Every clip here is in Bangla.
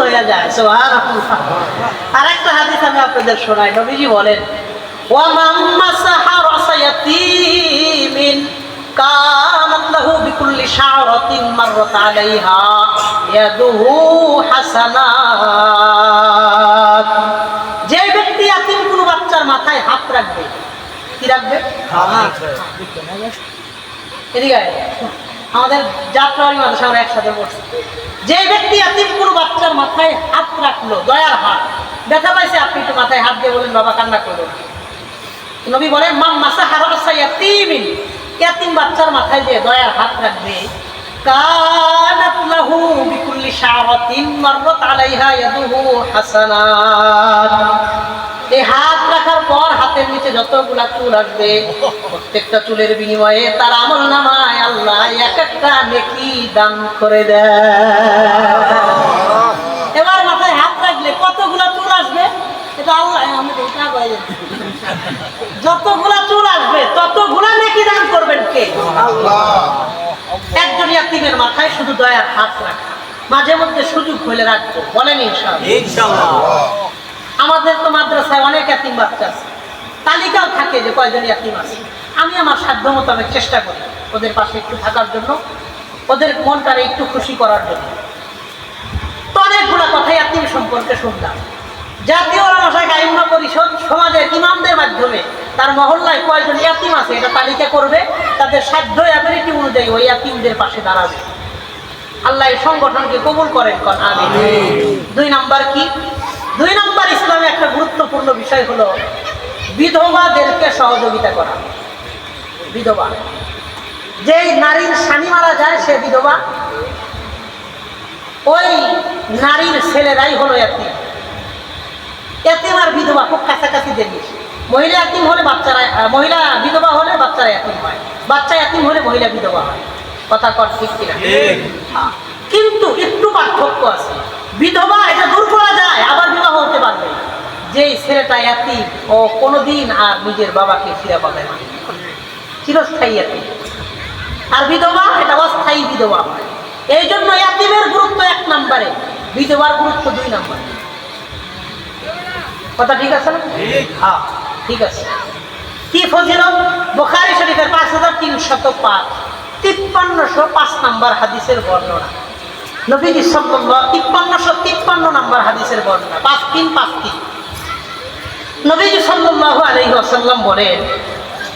হয়ে যায় সোহান আর একটা হাদিস আমি আপনাদের শোনাই নবীজি বলেন যে ব্যক্তি ইয়াতিম কোনো বাচ্চার মাথায় হাত রাখবে। কি রাখবে? এদিকে। আমাদের যাত্রাবাড়ি মাদ্রাসা, আমরা একসাথে পড়ছি যে ব্যক্তি এতিম কোনো বাচ্চার মাথায় হাত রাখল, দয়ার হাত দেখা পাইছে, আপনি একটু মাথায় হাত দিয়ে বলেন, বাবা কান্না করো নবী বলেন মাম মাসা হারাসা ইয়াতিমিন। ইয়াতিম বাচ্চার মাথায় যে দয়ার হাত রাখবে? তার আমল নামায় আল্লাহ এক একটা নেকি দান করে দেয়। এবার মাথায় হাত রাখলে কতগুলা চুল আসবে? এটা আল্লাহ আমি যতগুলা চুল আসবে ততগুলা নেকি দান করবেন কে? একজন ইয়াতিমের মাথায় শুধু দয়ার হাত রাখা। মাঝে মধ্যে সুযোগ হলে রাখব। বলেন ইনশাআল্লাহ। আমাদের তো মাদ্রাসায় অনেক এতিম বাচ্চা আছে। তালিকাও থাকে যে কয়জন এতিম আছে। আমি আমার সাধ্য মোতাবেক চেষ্টা করি ওদের পাশে একটু থাকার জন্য ওদের মনটারে একটু খুশি করার জন্য। তো অনেকগুলো কথাই এতিম সম্পর্কে শুনলাম। জাতীয় রামাশাখা আইম্মা পরিষদ সমাজের ইমামদের মাধ্যমে তার মহল্লায় কয়েকজন ইয়াতিম আছে এটা তালিকা করবে তাদের সাধ্য অ্যাবিলিটি অনুযায়ী ওই ইয়াতিমদের পাশে দাঁড়াবে। আল্লাহ এই সংগঠনকে কবুল করেন কন আমিন। দুই নাম্বার কি? দুই নাম্বার ইসলামে একটা গুরুত্বপূর্ণ বিষয় হলো বিধবাদেরকে সহযোগিতা করা। বিধবা। যেই নারীর স্বামী মারা যায় সে বিধবা। ওই নারীর ছেলেরাই হলো এতিম। এতিম আর বিধবা খুব কাছাকাছি জিনিস মহিলা এতিম হলে বাচ্চারা মহিলা বিধবা হলে বাচ্চারা এতিম হয়। বাচ্চা এতিম হলে মহিলা বিধবা হয়। কথা কর ঠিক কিনা? হ্যাঁ। কিন্তু একটু পার্থক্য আছে। বিধবা এটা দূর করা যায় আবার বিবাহ হতে পারবে। যেই ছেলেটা এতিম ও কোনোদিন আর নিজের বাবাকে ফিরে পাবে না। চিরস্থায়ী এতিম আর বিধবা এটা অস্থায়ী বিধবা। এই জন্য এতিমের গুরুত্ব এক নম্বরে বিধবার গুরুত্ব দুই নম্বরে। কথা ঠিক আছে না? হ্যাঁ। ঠিক আছে। কি ফজিলত? বোখারি শরীফের পাঁচ হাজার তিনশত পাঁচ তিপ্পান্নশো পাঁচ নাম্বার হাদিসের বর্ণনা। নবীজি সাল্লাল্লাহ তিপ্পান্নশো তিপ্পান্ন নাম্বার হাদিসের বর্ণনা পাঁচ তিন পাঁচ তিন। নবীজি সাল্লাল্লাহু আলাইহি ওয়াসাল্লাম বলেন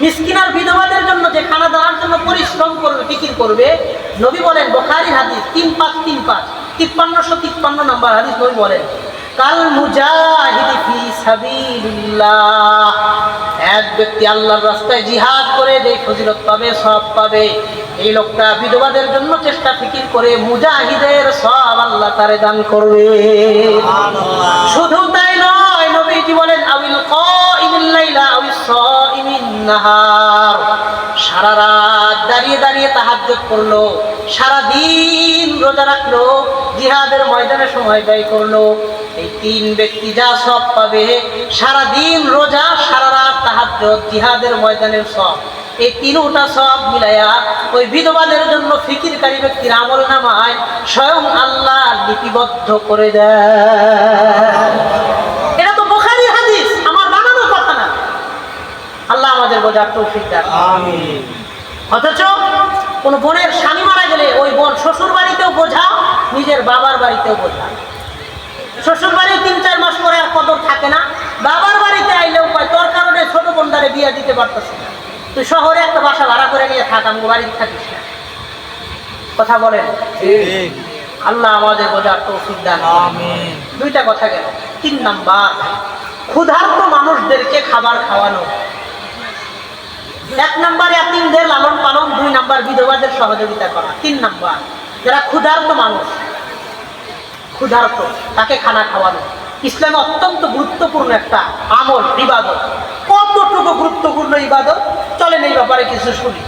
মিসকিন আর বিধবাদের জন্য যে খানা দানার জন্য পরিশ্রম করবে ফিকির করবে নবী বলেন বোখারি হাদিস তিন পাঁচ তিন পাঁচ তিপ্পান্নশো তিপ্পান্ন নম্বর হাদিস নবী বলেন কাল মুজাহিদি ফি সাবিলিল্লাহ। এক ব্যক্তি আল্লাহর রাস্তায় জিহাদ করে যে ফজিলত পাবে সব পাবে এই লোকটা বিধবাদের জন্য চেষ্টা ফিকির করে মুজাহিদের সব আল্লাহ তারে দান করবে। শুধু নাহার সারা রাত দাঁড়িয়ে দাঁড়িয়ে তাহাজ্জুদ করল। সারা দিন রোজা রাখল, জিহাদের ময়দানে সময় ব্যয় করল। এই তিন ব্যক্তি যা সব পাবে, সারা দিন রোজা, সারা রাত তাহাজ্জুদ, জিহাদের ময়দানের সব। এই তিনটা সব মিলাইয়া ওই বিধবাদের জন্য ফিকিরকারী ব্যক্তির আমল নামায় স্বয়ং আল্লাহ লিপিবদ্ধ করে দেয় এটা তো বোখারি হাদিস আমার বানানো কথা না আল্লাহ আমাদের বোঝার তৌফিক আমিন। অথচ কোন বোনের স্বামী মারা গেলে ওই বোন শ্বশুর বাড়িতেও বোঝা নিজের বাবার বাড়িতেও বোঝা। শ্বশুর বাড়ি তিন চার মাস পরে আর কদর থাকে না বাবার বাড়িতে আইলেও কয় তোর কারণে ছোট বোনদারে বিয়ে দিতে পারতেছি না। তুই শহরে একটা বাসা ভাড়া করে নিয়ে থাক আমি বাড়িতে থাকিস না। কথা বলেন? আল্লাহ আমাদের বোঝার তৌফিক দান দুইটা কথা গেল। তিন নাম্বার ক্ষুধার্ত মানুষদেরকে খাবার খাওয়ানো। এক নাম্বার এতিমদের লালন পালন, দুই নাম্বার বিধবাদের সহযোগিতা করা, তিন নাম্বার যারা ক্ষুধার্ত মানুষ, ক্ষুধার্ত, তাকে খানা খাওয়ানো। ইসলামে অত্যন্ত গুরুত্বপূর্ণ একটা আমল, ইবাদত। কতটুকু গুরুত্বপূর্ণ ইবাদত? চলেন এই ব্যাপারে কিছু শুনি।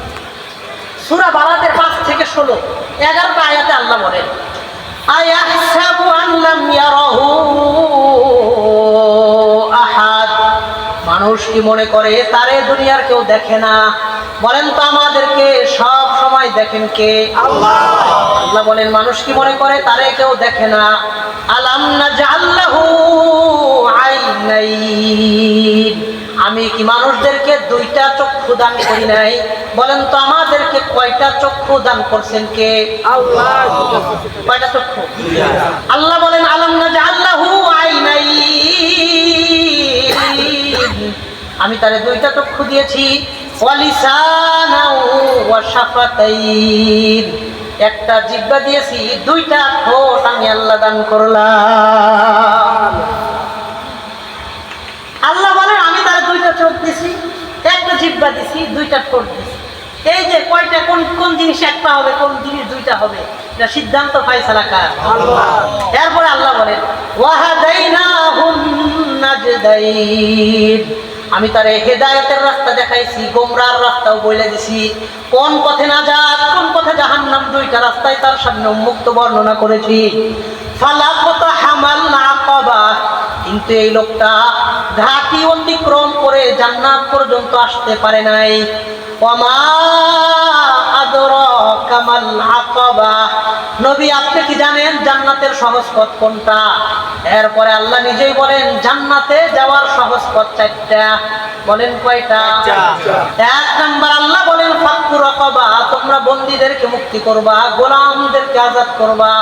সুরা বালাতের পাঁচ থেকে ষোলো, এগারোটা আয়াতে আল্লাহ বলেন, আয়াহসাবু কি মনে করে? তারে দুনিয়ার কেউ দেখে না। বলেন তো আমাদেরকে সব সময় দেখেন কে? আল্লাহ আল্লাহ বলেন মানুষ কি মনে করে? তারে কেউ দেখে না। আলাম না জাল্লাহু আইনাইন। আমি কি মানুষদেরকে দুইটা চক্ষু দান করি নাই? বলেন তো আমাদেরকে কয়টা চক্ষু দান করছেন কে? আল্লাহ। কয়টা চক্ষু? আল্লাহ বলেন আলাম না জাল্লাহু আইনাইন। আমি তারে দুইটা চক্ষু দিয়েছি। একটা জিব্বা দিয়েছি দুইটা ঠোঁট আমি আল্লাহ দান করলাম। আল্লাহ বলেন আমি তার দুইটা চোখ দিছি একটা জিব্বা দিছি দুইটা ঠোঁট দিছি। এই যে কয়টা কোন কোন জিনিস একটা হবে কোন জিনিস দুইটা হবে এটা সিদ্ধান্ত ফাইসালা কার? এরপরে আল্লাহ বলেন ওয়াহাদাইনাহুম নাজদাইন। আমি তারে হেদায়তের রাস্তা দেখাইছি, গোমরার রাস্তাও বলে দিছি। কোন পথে না যা কোন পথে জাহান নাম দুইটা রাস্তায় তার সামনে উন্মুক্ত বর্ণনা করেছি। ফালাকত হামাল আকাবা। কিন্তু এই লোকটা ঘাটি অতিক্রম করে জান্নাত পর্যন্ত আসতে পারে নাই। আদর আকাবা। নবী আপনি কি জানেন জান্নাতের সহজ পথ কোনটা? এরপরে আল্লাহ নিজেই বলেন জান্নাতে যাওয়ার সহজ পথ চারটা। বলেন কয়টা? এক নাম্বার আল্লাহ বলেন ফাক্কু রকবা তোমরা বন্দীদেরকে মুক্তি করবা গোলামদেরকে আজাদ করবা।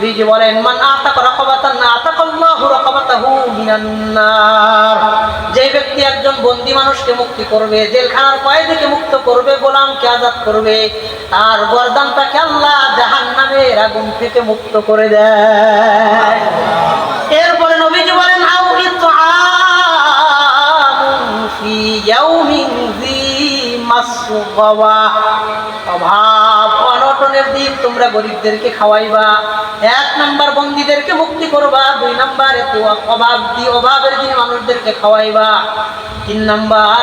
বিজি বলেন, মান আতাক রকবাতান আতাকাল্লাহু রকবাতাহু মিনান নার। যে ব্যক্তি একজন বন্দী মানুষকে মুক্তি করবে, জেলখানার কয়েদিকে মুক্ত করবে, গোলামকে আজাদ করবে আর গর্দানটাকে আল্লাহ জাহান্নামের আগুন থেকে মুক্ত করে দেয়। এরপরে নবীজি বলেন আউ ইতআমুন ফি ইয়াউমিন যী মাসগাওয়া দিন তোমরা গরিবদেরকে খাওয়াইবা। এক নাম্বার বন্দীদেরকে মুক্তি করবা, দুই নাম্বার এত অভাব, অভাবের দিন মানুষদেরকে খাওয়াইবা। তিন নাম্বার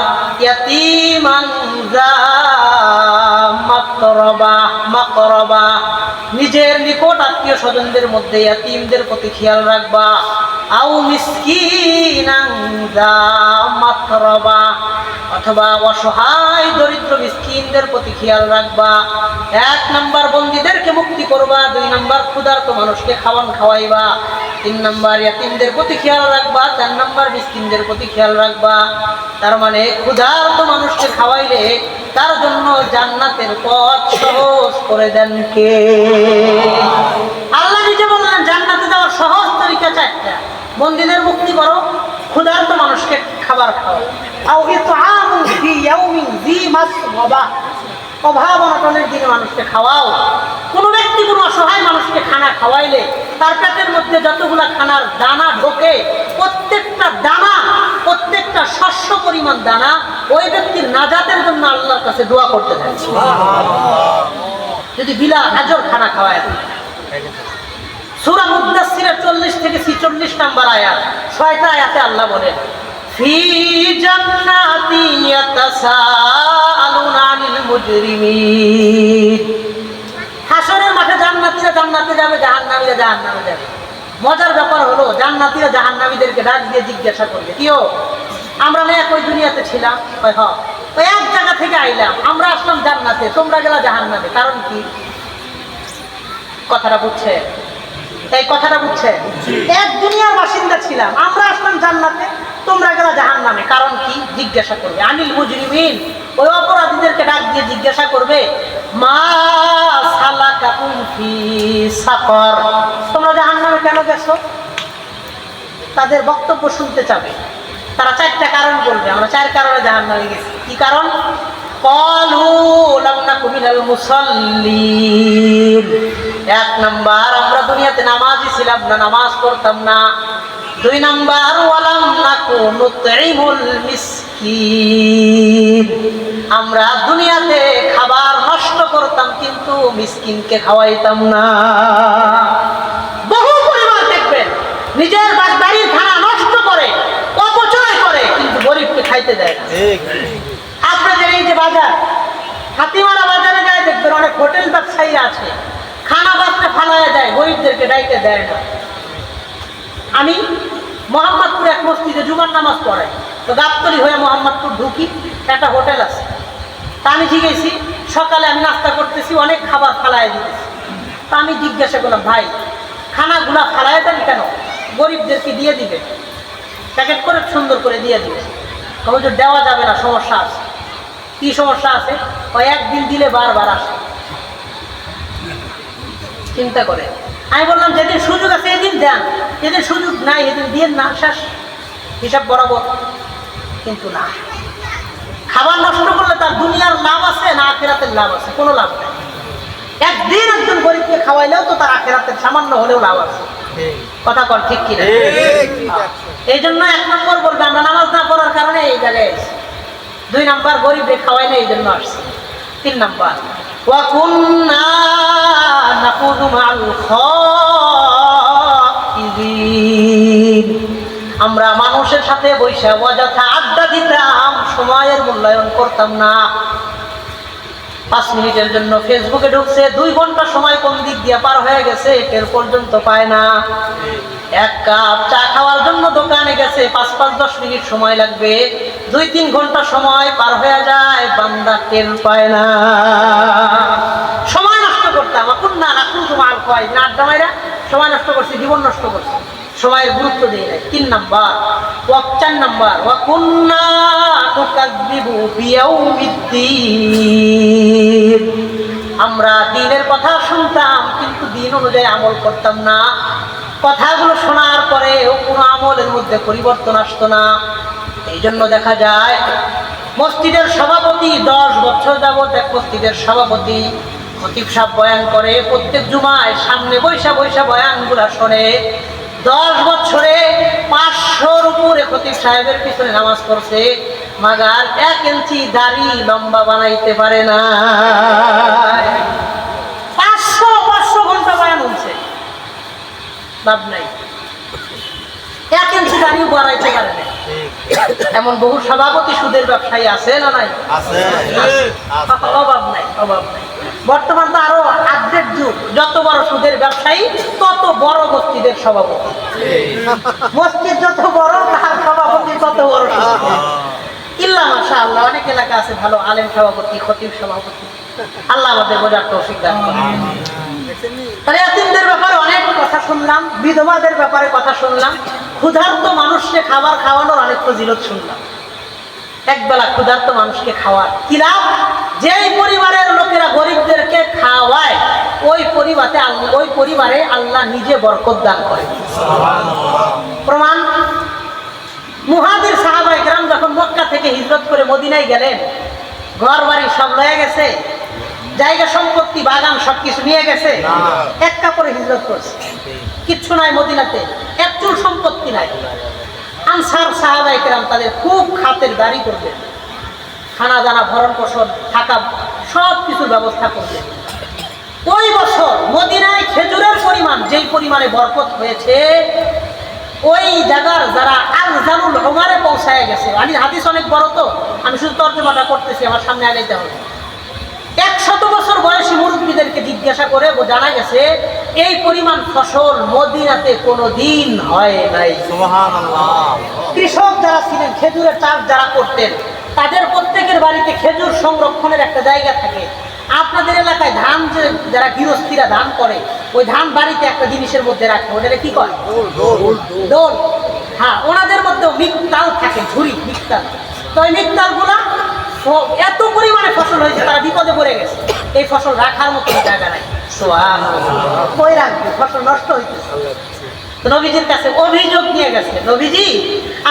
নিজের নিকট আত্মীয় স্বজনদের মধ্যে ইয়াতিমদের প্রতি খেয়াল রাখবা। আউ মাকরবা অথবা অসহায় দরিদ্র মিসকিনদের প্রতি খেয়াল রাখবা। এক নাম্বার, বন্দীদেরকে মুক্তি করবা। দুই নাম্বার, ক্ষুধার্ত মানুষকে খাওয়ান খাওয়াইবা। তিন নাম্বার, ইয়াতিমদের প্রতি খেয়াল রাখবা। চার নাম্বার, মিসকিনদের প্রতি খেয়াল রাখবা। তার মানে ক্ষুধার্ত মানুষকে খাওয়াইলে তার জন্য জান্নাতের পথ সহজ করে দেন কে? আল্লাহ নিজে বললেন, জান্নাতে যাওয়ার সহজ তরিকা চারটা। বন্দীদের মুক্তি করো, ক্ষুধার্ত মানুষকে খাবার খাও আও ইতআমুন ফি ইয়াউমিন যী মাসগাবা অভাব অনটনের দিনে মানুষকে খাওয়াও। কোনো কোনো অসহায় মানুষকে খানা খাওয়াইলে, তার পেটের মধ্যে যতগুলা খানার দানা ঢোকে, প্রত্যেকটা দানা, প্রত্যেকটা শস্য পরিমাণ দানা, ওই ব্যক্তির নাজাতের জন্য আল্লাহর কাছে দোয়া করতে থাকে যদি বিলা হাজর খানা খাওয়ায় সুরা মুদাসসিরের চল্লিশ থেকে ছিচল্লিশ নাম্বার আয়াত, ছয়টা আয়াতে আল্লাহ বলেন, ফি জান্নাতি ইয়াতাসাআলুনা আনিল মুজরিমিন। হাসরের মাঠে জান্নাতীরা জান্নাতে যাবে জাহান্নামীরা জাহান্নামে যাবে। মজার ব্যাপার হলো জান্নাতীরা জাহান্নামীদেরকে ডাক দিয়ে জিজ্ঞাসা করবে কিও আমরা না একই দুনিয়াতে ছিলাম? হ। এক জায়গা থেকে আইলাম আমরা আসলাম জান্নাতে তোমরা গেলা জাহান্নামে কারণ কি? কথাটা বুঝছে? এই কথাটা বুঝছে? এক দুনিয়ার বাসিন্দা ছিলাম আমরা আসলাম জান্নাতে তোমরা গেলা জাহান নামে কারণ কি? জিজ্ঞাসা করবে। আনিল মুজরিমিন ওই অপরাধীদেরকে ডাক দিয়ে জিজ্ঞাসা করবে মা সালাকাকুম ফি তোমরা জাহান নামে কেন গেছো? তাদের বক্তব্য শুনতে চাবে। তারা চারটা কারণ বলবে। আমরা চার কারণে জাহান নামে গেছি। কি কারণ? এক নাম্বার, আমরা দুনিয়াতে নামাজই ছিলাম না, নামাজ পড়তাম না। দুই নাম্বার ওয়ালাম নাকু নুতইমুল মিসকিন। আমরা দুনিয়াতে খাবার নষ্ট করতাম কিন্তু মিসকিনকে খাওয়াইতাম না। বহু পরিবার দেখবেন নিজের বাড়ির খানা নষ্ট করে অপচয় করে কিন্তু গরিবকে খাইতে দেয় না। আপনাদের এই যে বাজার হাতিমারা বাজারে যায় দেখবেন অনেক হোটেল ব্যবসায়ী আছে খানা বাসতে ফালায় দেয় গরিবদেরকে ডাইতে দেয় না। আমি মোহাম্মদপুর এক মসজিদে জুমার নামাজ পড়াই তো গাবতলি হয়ে মোহাম্মদপুর ঢুকি, একটা হোটেল আছে। তা আমি জিজ্ঞেসি, সকালে আমি নাস্তা করতেছি, অনেক খাবার ফালায় দিতেছি। তা আমি জিজ্ঞাসা করলাম, ভাই, খানাগুলা ফালায় দেন কেন? গরিবদেরকে দিয়ে দিবে। প্যাকেট করে সুন্দর করে দিয়ে দিবে। তবে যে দেওয়া যাবে না, সমস্যা আছে। কি সমস্যা আছে? ওই একদিন দিলে বারবার আসে। চিন্তা করে। আমি বললাম যেদিন সুযোগ আছে এদিন দেন। যেদিন সুযোগ নাই এদিন দিয়ে না শেষ। হিসাব বরাবর। কিন্তু না। খাবার নষ্ট করলে তার দুনিয়ার লাভ আছে না আখেরাতের লাভ আছে? কোনো লাভ নেই। একদিন একজন গরিবকে খাওয়াইলেও তো তার আখেরাতের সামান্য হলেও লাভ আছে। কথা কর ঠিক কিনা? এই জন্য এক নম্বর বলবে আমরা নামাজ না পড়ার কারণে এই জায়গায় এসেছি। দুই নাম্বার গরিবে খাওয়াই না এই জন্য আসছি। তিন নাম্বার ওয়াকুন্না নাকুদু মাল খাইদিন সাথে বৈশা অযথা আড্ডা দিতাম, সময়ের মূল্যায়ন করতাম না। পাঁচ মিনিটের জন্য ফেসবুকে ঢুকছে, দুই ঘণ্টা সময় কোন দিক দিয়ে পার হয়ে গেছে এর পর্যন্ত পায় না। এক কাপ চা খাওয়ার জন্য দোকানে গেছে, পাঁচ পাঁচ দশ মিনিট সময় লাগবে। দুই তিন ঘণ্টা সময় পার হয়ে যায়, বান্দা টের পায় না। সময় নষ্ট করতাম এখন না রাখুন তোমার কয়, না আড্ডা মাইরা সময় নষ্ট করছি, জীবন নষ্ট করছি। সময়ের গুরুত্ব দিয়ে নাই তিন নাম্বার ওয়াক চার নাম্বার, ওয়াকুন্না তুকাদ্দিবু বিয়াউমিদ্দিন। আমরা দিনের কথা শুনতাম, কিন্তু দিন অনুযায়ী আমল করতাম না। কথাগুলো শোনার পরেও কোনো আমলের মধ্যে পরিবর্তন আসতো না। এই জন্য দেখা যায়, মসজিদের সভাপতি দশ বছর যাবৎ এক মসজিদের সভাপতি খতিব সাহেব বয়ান করে, প্রত্যেক জুমায় সামনে বৈশা বৈশা বয়ানগুলা শোনে। দশ বছরে পাঁচশোর উপরে খতিব সাহেবের পিছনে নামাজ পড়ছে, মাগার এক ইঞ্চি দাড়ি লম্বা বানাইতে পারে না। পাঁচশো পাঁচশো ঘণ্টা বয়ান হচ্ছে। লাভ নাই। এক ইঞ্চি দাড়ি বাড়াইতে পারে না। এমন বহু সভাপতি সুদের ব্যবসায়ী আছে না নাই? অভাব নাই অভাব নাই। বর্তমান তো আরও আপডেট যুগ। যত বড় সুদের ব্যবসায়ী তত বড় মসজিদের সভাপতি। মসজিদ যত বড় তার সভাপতি তত বড় ইল্লা মাশা আল্লাহ অনেক এলাকা আছে ভালো আলেম সভাপতি খতিব সভাপতি। আল্লাহ আমাদের বোঝার তৌফিক দান তাহলে এতিমদের ব্যাপারে অনেক কথা শুনলাম বিধবাদের ব্যাপারে কথা শুনলাম। ক্ষুধার্ত মানুষকে খাবার খাওয়ানোর অনেক ফজিলত শুনলাম। একবেলা ক্ষুধার্ত মানুষকে খাওয়ার কি লাভ? যেই পরিবারের লোকেরা গরিবদেরকে খাওয়ায় ওই পরিবারে ওই পরিবারে আল্লাহ নিজে বরকত দান করে। প্রমাণ মুহাদির সাহাবাই গ্রাম যখন মক্কা থেকে হিজরত করে মদিনায় গেলেন ঘর বাড়ি সব লয়ে গেছে জায়গা সম্পত্তি বাগান সবকিছু নিয়ে গেছে এক কাপড়ে হিজরত করছে। কিচ্ছু নাই মদিনাতে এক চুল সম্পত্তি নাই। আনসার সাহাবাই কেরাম তাদের খুব খাতের দাড়ি করবেন খানা দানা, ভরণ পোষণ, থাকা সব কিছুর ব্যবস্থা করবেন ওই বছর মদিনায় খেজুরের পরিমাণ, যেই পরিমাণে বরকত হয়েছে, ওই জায়গার যারা আর জানুল ওমারে পৌঁছায় গেছে। আমি হাদিস অনেক বড় তো, আমি শুধু তর্জমাটা করতেছি, আমার সামনে আগাইতে হবে। একশত বছর বয়সী মুরব্বীদেরকে জিজ্ঞাসা করে জানা গেছে এই পরিমাণ ফসল মদিনাতে কোনো দিন হয় নাই। কৃষক যারা ছিলেন খেজুরের চাষ যারা করতেন তাদের প্রত্যেকের বাড়িতে খেজুর সংরক্ষণের একটা জায়গা থাকে। আপনাদের এলাকায় ধান যে যারা গৃহস্থীরা ধান করে ওই ধান বাড়িতে একটা জিনিসের মধ্যে রাখে ওটা কি করে? দোল হ্যাঁ ওনাদের মধ্যে মিকতাল থাকে ঝুড়ি মিকতাল তো ওই মিকতালগুলা এত পরিমাণে ফসল হয়েছে তারা বিপদে পড়ে গেছে। এই ফসল রাখার মতো জায়গা নাই। কই রাখবে? ফসল নষ্ট হইতেছে। নবীজির কাছে অভিযোগ নিয়ে গেছে। নবীজি,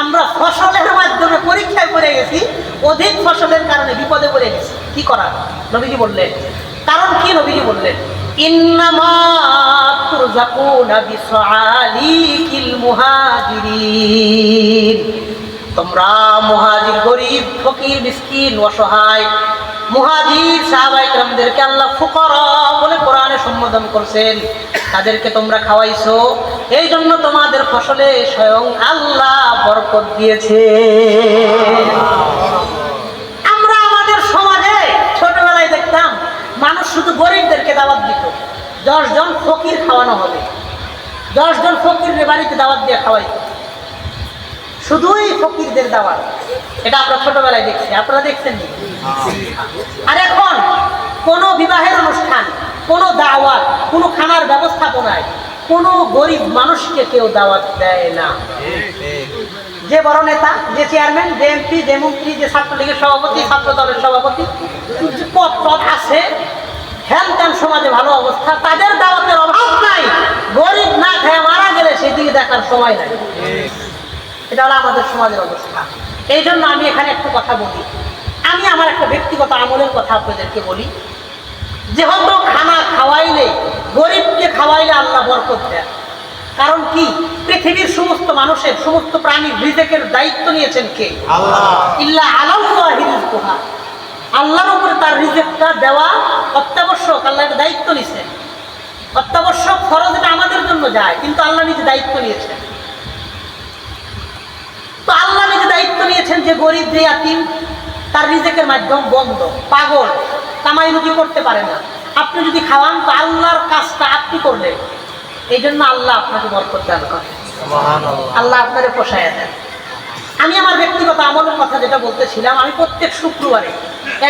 আমরা ফসলের মাধ্যমে পরীক্ষায় পড়ে গেছি, অধিক ফসলের কারণে বিপদে পড়ে গেছি। কি করার? নবীজি বললেন, কারণ কি নবীজি বললেন? তোমরা মুহাজির গরিব, ফকির, মিসকিন, অসহায় মুহাজির সাহাবাইকরামদেরকে আল্লাহ ফুকরা বলে কোরআনে সম্বোধন করছেন। তাদেরকে তোমরা খাওয়াইছো। এই জন্য তোমাদের ফসলে স্বয়ং আল্লাহ বরকত দিয়েছে। আমরা আমাদের সমাজে ছোটবেলায় দেখতাম, মানুষ শুধু গরিবদেরকে দাবাদ দিত। দশজন ফকির খাওয়ানো হবে। দশজন ফকির বাড়িতে দাবাদ দিয়ে খাওয়াইত। শুধুই ফকিরদের দাওয়াত। এটা আমরা ছোটবেলায় দেখছি। আপনারা দেখছেন আর এখন কোনো বিবাহের অনুষ্ঠান, কোনো দাওয়াত, কোনো খানার ব্যবস্থাপনায় কোনো গরিব মানুষকে কেউ দাওয়াত দেয় না। যে বড় নেতা, যে চেয়ারম্যান, যে এমপি, যে মন্ত্রী, যে ছাত্রলীগের সভাপতি ছাত্র দলের সভাপতি পদ আছে? হ্যান ত্যান সমাজে ভালো অবস্থা, তাদের দাওয়াতের অভাব নাই। গরিব না খেয়ে মারা গেলে সেদিকে দেখার সময় নাই। এটা হলো আমাদের সমাজের অবস্থা। এই জন্য আমি এখানে একটু কথা বলি। আমি আমার একটা ব্যক্তিগত আমলের কথা আপনাদেরকে বলি। যেহেতু খানা খাওয়াইলে গরিবকে খাওয়াইলে আল্লাহ বরকত দেয় কারণ কি? পৃথিবীর সমস্ত মানুষের সমস্ত প্রাণীর রিজেকের দায়িত্ব নিয়েছেন কে? ইল্লা আলাল্লাহি রিজকুহা আল্লাহর উপরে তার রিজেকটা দেওয়া অত্যাবশ্যক আল্লাহ একটা দায়িত্ব নিছেন। অত্যাবশ্যক ফরজ এটা আমাদের জন্য যায় কিন্তু আল্লাহ নিজে দায়িত্ব নিয়েছেন। তো আল্লাহ নিজে দায়িত্ব নিয়েছেন যে গরিব যে আতিম তার রিজেকের মাধ্যম বন্ধ পাগল কামাই রুজি করতে পারে না। আপনি যদি খাওয়ান তো আল্লাহর কাজটা আপনি করলেন এই জন্য আল্লাহ আপনাকে বরকত দান আল্লাহ আপনারে পোষায় দেন। আমি আমার ব্যক্তিগত আমলের কথা যেটা বলতেছিলাম আমি প্রত্যেক শুক্রবারে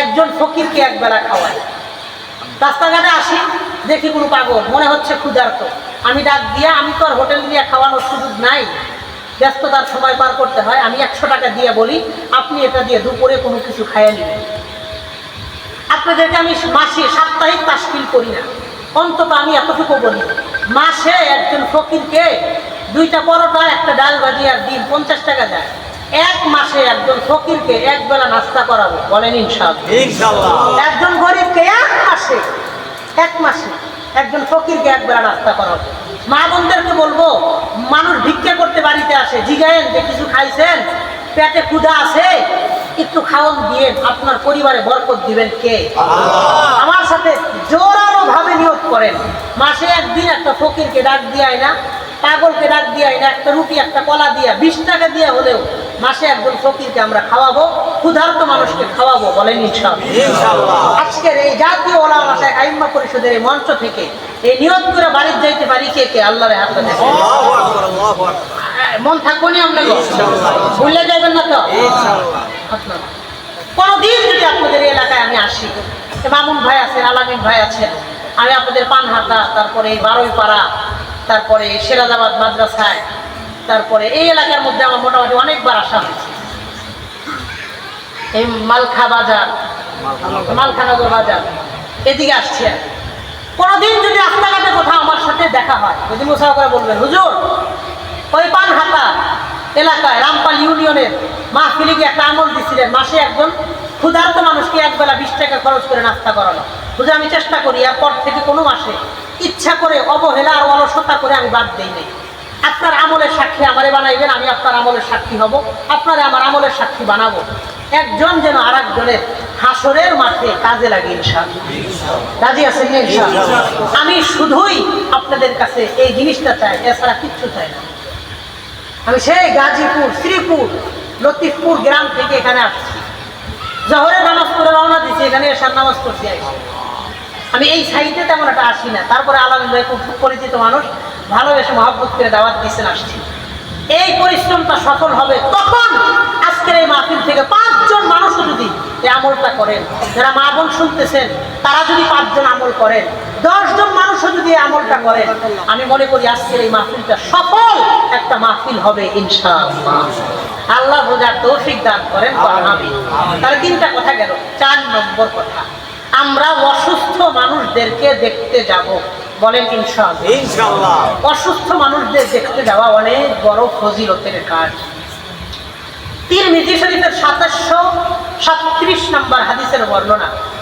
একজন ফকিরকে একবেলা খাওয়াই। রাস্তাঘাটে আসি দেখি কোনো পাগল মনে হচ্ছে ক্ষুধার্ত। আমি ডাক দিয়া আমি তো আর হোটেল দিয়ে খাওয়ানোর সুযোগ নাই। ব্যস্ততার সময় পার করতে হয় আমি একশো টাকা দিয়ে বলি আপনি এটা দিয়ে দুপুরে কোনো কিছু খাইয়ে নেবেন। আপনাদেরকে আমি মাসে সাপ্তাহিক তাস্কিল করি না। অন্তত আমি এতটুকু বলি মাসে একজন ফকিরকে দুইটা পরোটা একটা ডাল ভাজি আর দিন পঞ্চাশ টাকা দেয়। এক মাসে একজন ফকিরকে এক বেলা নাস্তা করাবো বলেন ইনশাআল্লাহ। একজন গরিবকে এক মাসে এক মাসে একজন ফকিরকে এক বেলা নাস্তা করাবো। মা বোনদেরকে বলব মানুষ ভিক্ষা করতে বাড়িতে আসে জিগায়েন যে কিছু খাইছেন পেটে ক্ষুধা আছে একটু খাওয়ান দিয়ে আপনার পরিবারে বরকত দিবেন কে? আমার সাথে জোরালো ভাবে নিয়োগ করেন। মাসে একদিন একটা ফকিরকে ডাক দিয়ে না পাগলকে ডাক দিয়ে না একটা রুটি একটা কলা দিয়া বিশ টাকা দিয়ে হলেও মাসে একজন ফকিরকে আমরা খাওয়াবো ক্ষুধার্ত মানুষকে খাওয়াবো বলেন আজকের এই জাতীয় ওলা ভাষায় আইম্মা পরিষদের এই মঞ্চ থেকে এই নিয়োগ করে বাড়ির যাইতে পারি কে কে? আল্লাহরে হাত মন থাকব নি আমরা ভুলে যাবেন না তো? কোনোদিন যদি আপনাদের এলাকায় আমি আসি মামুন ভাই আছেন আলামিন ভাই আছেন আমি আপনাদের পানহাটা, তারপরে এই বারোই পাড়া তারপরে সিরাজাবাদ মাদ্রাসায়, তারপরে এই এলাকার মধ্যে আমার মোটামুটি অনেকবার আসা হয়েছে। এই মালখা বাজার, মালখানগর বাজার, এদিকে আসছি। কোনোদিন যদি রাস্তাঘাটে কোথাও আমার সাথে দেখা হয়, যদি মোসাফা করে বলবেন, হুজুর ওই পানহাটা এলাকায়, রামপাল ইউনিয়নের মাহফিলে গিয়ে একটা আমল দিচ্ছিলেন মাসে একজন ক্ষুধার্ত মানুষকে একবেলা বিশ টাকা খরচ করে নাস্তা করানো বুঝে আমি চেষ্টা করি, এরপর থেকে কোনো মাসে ইচ্ছা করে, অবহেলা আর অলসতা করে আমি বাদ দিই নাই। আপনার আমলের সাক্ষী আমারে বানাইবেন, আমি আপনার আমলের সাক্ষী হব, আপনারে আমার আমলের সাক্ষী বানাবো। একজন যেন আর একজনের হাসরের মাঠে কাজে লাগে রাজি আছেন আমি শুধুই আপনাদের কাছে এই জিনিসটা চাই, এছাড়া কিচ্ছু চাই না। আমি সেই গাজীপুর, শ্রীপুর, লতিফপুর গ্রাম থেকে এখানে আসছি। জহরের নামাজ পড়ে রওনা দিচ্ছি এখানে এসার নামাজ পড়ছি। আমি এই সাইডে তেমন একটা আসি না। তারপরে আলামিন ভাই খুব পরিচিত মানুষ, ভালোবেসে মহাব্বত করে দাওয়াত দিচ্ছেন আসছি। এই পরিশ্রমটা সফল হবে তখন আজকের এই মাহফিল থেকে পাঁচজন মানুষও যদি এই আমলটা করেন, যারা মা বোন শুনতেছেন তারা যদি পাঁচজন আমল করেন দশজন মানুষও যদি আমলটা করেন আমি মনে করি আজকের এই মাহফিলটা সফল একটা মাহফিল হবে ইনশাআল্লাহ। আল্লাহ বোঝার তৌফিক দান করেন আমি তাহলে তিনটা কথা গেল চার নম্বর কথা। আমরা অসুস্থ মানুষদেরকে দেখতে যাব বলেন ইনশাআল্লাহ। অসুস্থ মানুষদের দেখতে যাওয়া অনেক বড় ফজিলতের কাজ। তিরমিজি শরীফের সাতাশশো সাতত্রিশ নম্বর হাদিসের বর্ণনা।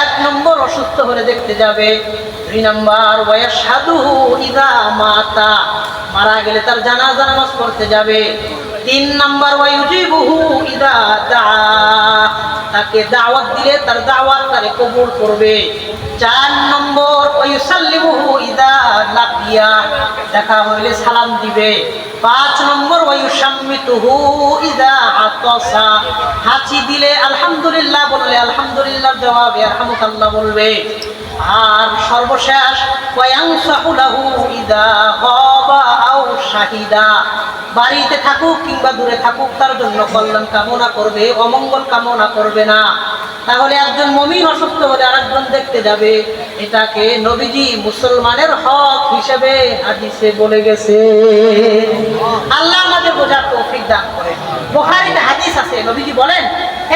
এক নম্বর অসুস্থ হলে দেখতে যাবে। দুই নাম্বার, ওয়াশহাদুহু ইদা মাতা। মারা গেলে তার জানাজা নামাজ পড়তে যাবে। তিন নাম্বার, ওয়ায়ুজিবুহু ইদা দা তাকে দাওয়াত দিলে তার দাওয়াত তারে কবুল করবে। চার নম্বর, ওয়ুসাল্লিমুহু ইদা লাকিয়া দেখা হইলে সালাম দিবে। পাঁচ নম্বর, ওয়ুসাম্মিতুহু ইদা আতাসা হাঁচি দিলে আলহামদুলিল্লাহ বললে আলহামদুলিল্লাহ জবাবে আলহামদুলিল্লাহ বলবে। আর সর্বশেষ বাড়িতে থাকুক কিংবা দূরে থাকুক, তার জন্য কল্যাণ কামনা করবে, অমঙ্গল কামনা করবে না। তাহলে একজন মমিন অসুস্থ হলে আরেকজন দেখতে যাবে। এটাকে নবীজি মুসলমানের হক হিসেবে হাদিসে বলে গেছে। আল্লাহ আমাদের বোঝার তৌফিক দান করে বোখারিতে হাদিস আছে নবীজি বলেন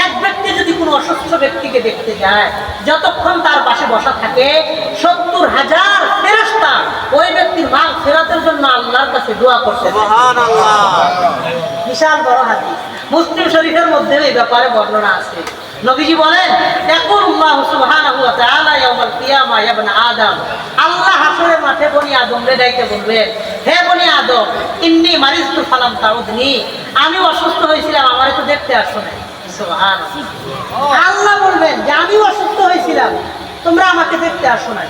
এক ব্যক্তি যদি কোনো অসুস্থ ব্যক্তিকে দেখতে যায় যতক্ষণ তার পাশে বসা থাকে সত্তর হাজার ফেরস্তা ওই ব্যক্তির মাল ফেরাতের জন্য আল্লাহর কাছে দোয়া করতে বিশাল বড় হাদিস। মুসলিম শরীফের মধ্যে এই ব্যাপারে বর্ণনা আছে। নবীজি বলেন ইয়াকুল্লাহ সুবহানাহু ওয়া তাআলা ইয়াউমাল কিয়ামা ইয়া ইবনে আদম। আল্লাহ হাসরের মাঠে বনি আদম রে ডাইকে বলবেন হে বনি আদম ইন্নী মারিজতু ফালাম তাউদনি। আমি অসুস্থ হয়েছিলাম, আমার তো দেখতে আসো না। আল্লাহ বলবেন যে, আমি অসুস্থ হয়েছিলাম, তোমরা আমাকে দেখতে আসো না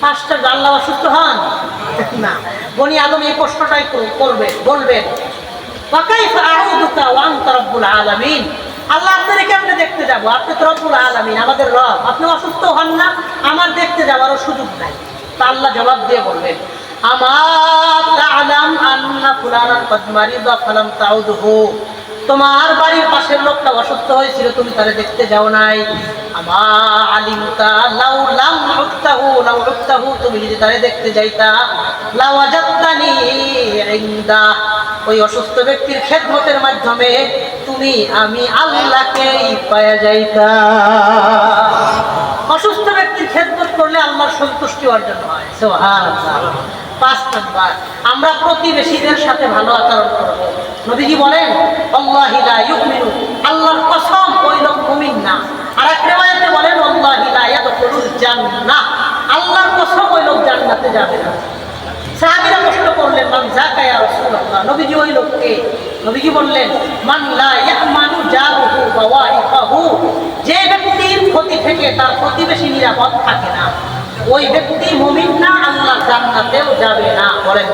পাঁচটা আল্লাহ অসুস্থ হন? না। বনি আলম এই প্রশ্নটাই করবে, বলবেন। আল্লাহ দেখতে যাব? আপনি আমাদের আপনি অসুস্থ হন না, আমার দেখতে যাওয়ারও সুযোগ নাই। তা আল্লাহ জবাব দিয়ে বলবেন। আমার তাউদহু। তোমার বাড়ির পাশের লোকটা অসুস্থ হয়েছিল, তুমি তারে দেখতে যাও নাই। আমা লাউ লাউ তুমি যদি দেখতে যাইতা, লাউ ওই অসুস্থ ব্যক্তির মাধ্যমে তুমি আমি পাওয়া যাইতা। অসুস্থ ব্যক্তির খেদমত করলে আল্লাহর সন্তুষ্টি অর্জন হয়। সুবহানাল্লাহ। পাঁচ নাম্বার। আমরা প্রতিবেশীদের সাথে ভালো আচরণ করব। নবীজি বলেন, আল্লাহি লা ইউমিনু। আল্লাহর কসম, ওই লোক মুমিন না। আর এক রিওয়ায়াতে বলেন, আল্লাহি লা ইয়াদখুলুল জান্নাহ। আল্লাহর কসম, ওই লোক জান্নাতে যাবে না। সাহাবীরা প্রশ্ন করলেন, মান জাকা ইয়া রাসূলুল্লাহ? নবীজি ওই লোককে, নবীজি বললেন, মান লা ইয়ামানু জারুহু বাওয়াইকাহু যে ব্যক্তির ক্ষতি থেকে তার প্রতিবেশী নিরাপদ থাকে না। ওই ব্যক্তি মুমিন না আল্লাহ জান্নাতেও যাবে না বলেন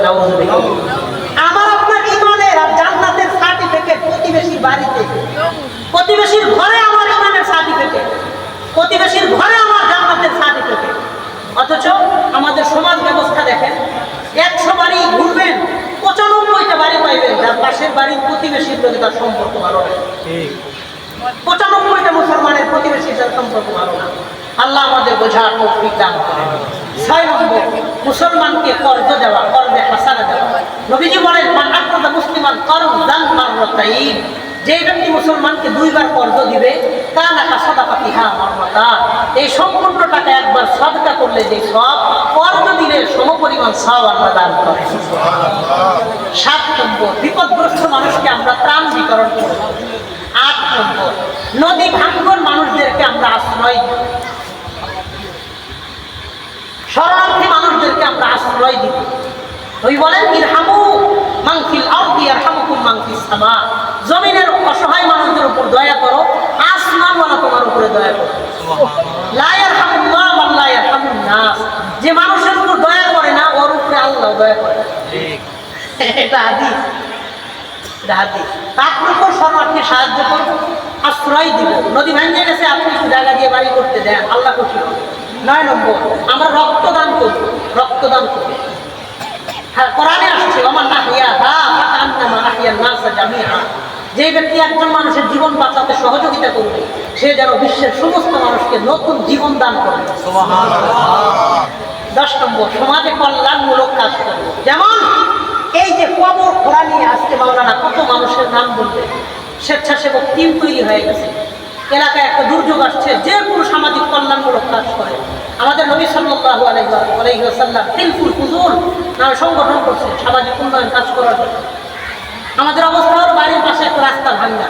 আমার আপনার ইমানের আর জান্নাতের সার্টিফিকেট প্রতিবেশীর বাড়িতে। প্রতিবেশীর ঘরে আমার ইমানের সার্টিফিকেট প্রতিবেশীর ঘরে আমার জান্নাতের সার্টিফিকেট অথচ আমাদের সমাজ ব্যবস্থা দেখেন একশো বাড়ি ঘুরবেন পঁচানব্বইটা বাড়ি পাইবেন যার পাশের বাড়ির প্রতিবেশীর প্রতি তার সম্পর্ক ভালো না। পঁচানব্বইটা মুসলমানের প্রতিবেশীর সম্পর্ক ভালো না। আল্লাহ আমাদের বোঝার তৌফিক দান করেন ছয় নম্বর, মুসলমানকে কর্জ দেওয়া কর্জে হাসানা দেওয়া। নবীজি বলেন, মান আকরাদা মুসলিমান করজান মাররাতাইন। যে ব্যক্তি মুসলমানকে দুইবার কর্জ দিবে তা নাকা সদাকা হা মর্মতা এই সম্পূর্ণ টাকা একবার সদকা করলে যে সব কর্জ দিলে সমপরিমাণ সব আমরা দান করে। সাত নম্বর, বিপদগ্রস্ত মানুষকে আমরা ত্রাণ বিতরণ করব আট নম্বর, নদী ভাঙ্গন মানুষদেরকে আমরা আশ্রয় শরণার্থী মানুষদেরকে আমরা আশ্রয় দিব। ওই বলেন ইরহামু মাংফিল আরদি ইয়ারহামুকুম মাংফিস সামা। জমিনের অসহায় মানুষদের উপর দয়া করো আসমানওয়ালা তোমার উপরে দয়া করো। লা ইয়ারহামুল্লাহ মান লা ইয়ারহামুন নাস। যে মানুষের উপর দয়া করে না ওর উপরে আল্লাহ দয়া করে। এটা হাদিস। এটা হাদিস। তার উপর শরণার্থী সাহায্য করব আশ্রয় দিব। নদী ভেঙে গেছে আপনি একটু জায়গা দিয়ে বাড়ি করতে দেন আল্লাহ খুশি হবে। নয় নম্বর আমরা রক্তদান করব রক্তদান করব। হ্যাঁ কোরআনে আসছে আমার নাহিয়া হা আন্নামা নাহিয়া নাসা যে ব্যক্তি একজন মানুষের জীবন বাঁচাতে সহযোগিতা করবে সে যেন বিশ্বের সমস্ত মানুষকে নতুন জীবন দান করবে দশ নম্বর সমাজে কল্যাণমূলক কাজ করব। যেমন এই যে কবর খোলা নিয়ে আজকে মাওলানা কত মানুষের নাম বলবে। স্বেচ্ছাসেবক টিম তৈরি হয়ে গেছে। এলাকায় একটা দুর্যোগ আসছে, যে কোনো সামাজিক কল্যাণমূলক কাজ করে। আমাদের নবী আলাইহি ওয়াসাল্লাম তিলফুল ফুজুল নামে সংগঠন করছে সামাজিক উন্নয়ন কাজ করার জন্য। আমাদের অবস্থা হলো বাড়ির পাশে একটা রাস্তা ভাঙ্গা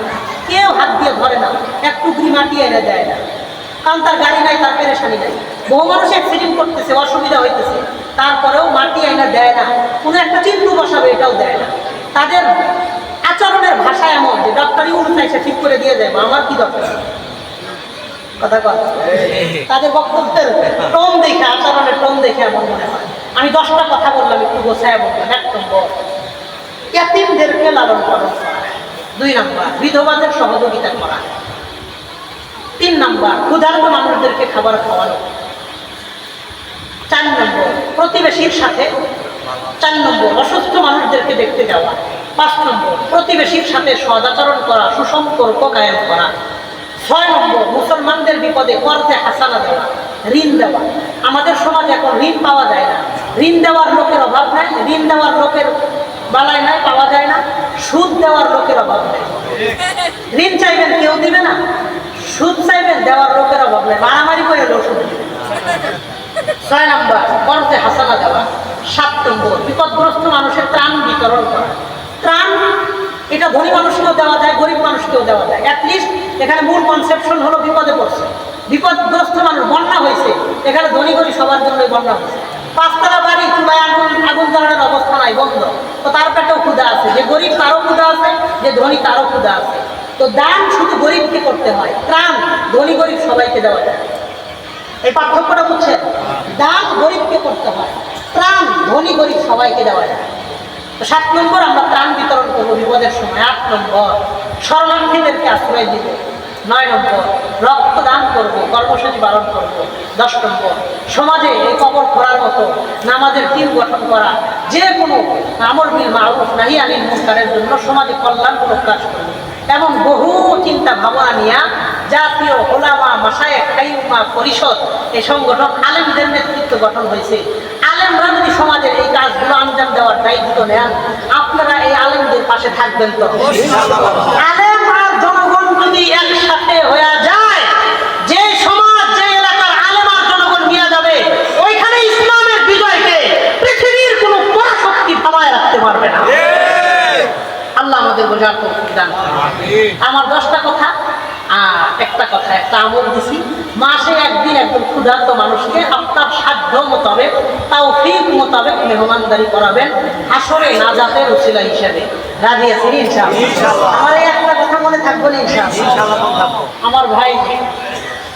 কেউ হাত দিয়ে ধরে না, এক টুকরি মাটি এনে দেয় না। কারণ তার গাড়ি নাই, তার পেরেশানি নাই। বহু মানুষ অ্যাক্সিডেন্ট করতেছে, অসুবিধা হইতেছে। তারপরেও মাটি আইনা দেয় না, কোনো একটা চিহ্ন বসাবে, এটাও দেয় না। তাদের আচরণের ভাষা এমন যে ডাক্তারই উল্টা এসে ঠিক করে দিয়ে দেয় আমার কি দরকার? কথা কথা তাদের বক্তব্যের টোন দেখে, আচরণের টোন দেখে এমন মনে হয়। আমি দশটা কথা বললাম, একটু গোছায় বললাম এক নম্বর ইয়াতিমদেরকে লালন করা। দুই নম্বর, বিধবাদের সহযোগিতা করা। তিন নম্বর, ক্ষুধার্ত মানুষদেরকে খাবার খাওয়ানো। চার নম্বর, প্রতিবেশীর সাথে। চার নম্বর, অসুস্থ মানুষদেরকে দেখতে যাওয়া। পাঁচ নম্বর, প্রতিবেশীর সাথে সদাচরণ করা, সুসম্পর্ক কায়েম করা। ছয় নম্বর, মুসলমানদের বিপদে করতে হাসানা দেওয়া, ঋণ দেওয়া। আমাদের সমাজে এখন ঋণ পাওয়া যায় না। ঋণ দেওয়ার লোকের অভাব নাই, ঋণ দেওয়ার লোকের বালায় নাই, পাওয়া যায় না। সুদ দেওয়ার লোকের অভাব নেই। ঋণ চাইবেন কেউ দিবে না। সুদ চাইবেন, দেওয়ার লোকের অভাব নেই। মারামারি করে লোক। ছয় নম্বর করতে হাসানা দেওয়া। সাত নম্বর, বিপদগ্রস্ত মানুষের ত্রাণ বিতরণ করা। ত্রাণ, এটা ধনী মানুষকেও দেওয়া যায়, গরিব মানুষকেও দেওয়া যায়। অ্যাটলিস্ট এখানে মূল কনসেপশন হলো বিপদে পড়ছে। বিপদগ্রস্ত মানুষ, বন্যা হয়েছে, এখানে ধনী গরিব সবার জন্যই বন্যা হয়েছে। পাঁচতলা বাড়ি, চুলায় আগুন আগুন জ্বালানোর অবস্থা নাই, বন্ধ। তো তার পেটেও ক্ষুধা আছে, যে গরিব তারও ক্ষুধা আছে, যে ধনী তারও ক্ষুধা আছে। তো দান শুধু গরিবকে করতে হয়, ত্রাণ ধনী গরিব সবাইকে দেওয়া যায়। এই পার্থক্যটা বুঝছেন দান গরিবকে করতে হয়, ত্রাণ ধনী গরিব সবাইকে দেওয়া যায়। সাত নম্বর আমরা ত্রাণ বিতরণ করব বিপদের সময়, আট নম্বর। শরণার্থীদেরকে আশ্রয় দিব। নয় নম্বর, রক্তদান করব, কর্মসূচি পালন করব। দশ নম্বর, সমাজে এই কবর খোলার মতো নামাজের টিম গঠন করা, যে কোনো আমল বিল মারুফ, নাহি আনিল মুনকারের জন্য সমাজে কল্যাণমূলক কাজ করব। এবং বহু চিন্তা ভাবনা নিয়ে জাতীয় ওলামা মাসায় খাইমা পরিষদ, এই সংগঠন, আলেমদের নেতৃত্ব গঠন হয়েছে। আলেমরা যদি সমাজের এই কাজগুলো আঞ্জাম দেওয়ার দায়িত্ব নেন আপনারা এই আলেমদের পাশে থাকবেন তো। আলেম আর জনগণ যদি একসাথে হয়ে যায় যে সমাজ যে এলাকার আলেম আর জনগণ নিয়ে যাবে ওইখানে ইসলামের বিজয়কে পৃথিবীর কোনো পরাশক্তি থামায় রাখতে পারবে না। আল্লাহ আমাদের বোঝার আমার দশটা কথা আর একটা কথা একটা আমল দিছি। মাসে একদিন একজন ক্ষুধার্ত মানুষকে আপনার সাধ্য মোতাবেক তাও ফিক মোতাবেক মেহমানদারি করাবেন আসরে নাজাতের উচিলা হিসেবে। রাজি আছেন ইনশাআল্লাহ? আমার এই একটা কথা মনে থাকবে না ইনশাআল্লাহ। আমার ভাই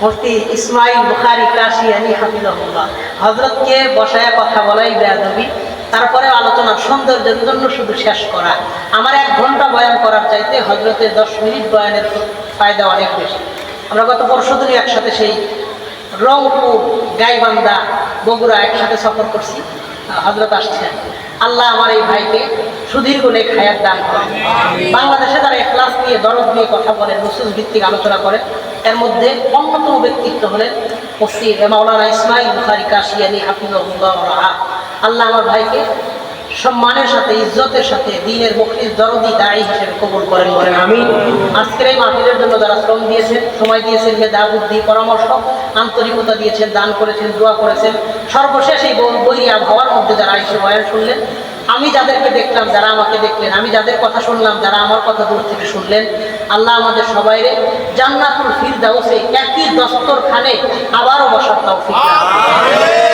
মুফতি ইসমাইল বুখারি কাশিয়ানি হাফিজাহুল্লাহ হজরতকে বসায় কথা বলাই বেয়াদবি তারপরে আলোচনার সৌন্দর্যের জন্য শুধু শেষ করা। আমার এক ঘণ্টা বয়ান করার চাইতে হজরতের দশ মিনিট বয়ানের ফায়দা অনেক বেশি। আমরা গত পরশু দিনই একসাথে সেই রংপুর, গাইবান্ধা বগুড়া একসাথে সফর করছি। হজরত আসছেন আল্লাহ আমার এই ভাইকে সুদীর্ঘ নেক হায়াত দান করেন। বাংলাদেশে তারা ক্লাস নিয়ে, দরদ নিয়ে কথা বলেন রসুল ভিত্তিক আলোচনা করেন, এর মধ্যে অন্যতম ব্যক্তিত্ব হলেন মুফতি মাওলানা ইসমাইল বুখারি কাশিয়ানি রাহা। আল্লাহ আমার ভাইকে সম্মানের সাথে ইজ্জতের সাথে দিনের মুখলিস দরদি দায়ী হিসেবে কবুল করেন বলেন আমি আজকের এই মাহফিলের জন্য যারা শ্রম দিয়েছেন সময় দিয়েছেন মেধা বুদ্ধি পরামর্শ আন্তরিকতা দিয়েছেন দান করেছেন দোয়া করেছেন সর্বশেষ এই বই- বৈরী আবহাওয়ার মধ্যে যারা এসে বয়ান শুনলেন আমি যাদেরকে দেখলাম যারা আমাকে দেখলেন আমি যাদের কথা শুনলাম যারা আমার কথা দূর থেকে শুনলেন আল্লাহ আমাদের সবাইরে জান্নাতুল ফিরদাউসে একই দস্তরখানে আবারও বসার তৌফিক দান করুন।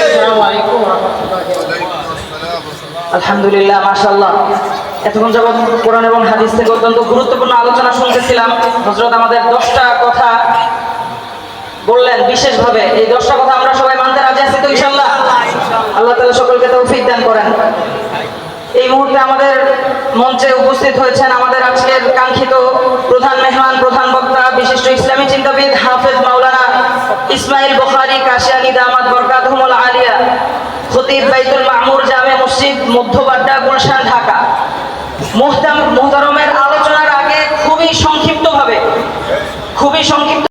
আসসালামু আলাইকুম রাহমাতুল্লাহি ওয়া বারাকাতুহু। আলহামদুলিল্লাহ মাশাল্লাহ এতক্ষণ যাবৎ কোরআন এবং হাদিস থেকে অত্যন্ত গুরুত্বপূর্ণ আলোচনা শুনতেছিলাম। হজরত আমাদের দশটা কথা বললেন বিশেষভাবে। এই দশটা কথা আমরা সবাই মানতে রাজি আছি তো ইনশাল্লাহ আল্লাহ তালা সকলকে তৌফিক দান করেন। এই মুহূর্তে আমাদের মঞ্চে উপস্থিত হয়েছেন আমাদের আজকের কাঙ্ক্ষিত প্রধান মেহমান, প্রধান বক্তা, বিশিষ্ট ইসলামী চিন্তাবিদ হাফেজ মাওলানা ইসমাইল বুখারী কাশিয়ানি দামাত বরকাতহুমুল আলিয়া, খতিব বাইতুল মামুর মসজিদ মধ্যবাড্ডা গুলশান ঢাকা। মোহতাম মোহতারমের আলোচনার আগে খুবই সংক্ষিপ্তভাবে খুবই সংক্ষিপ্ত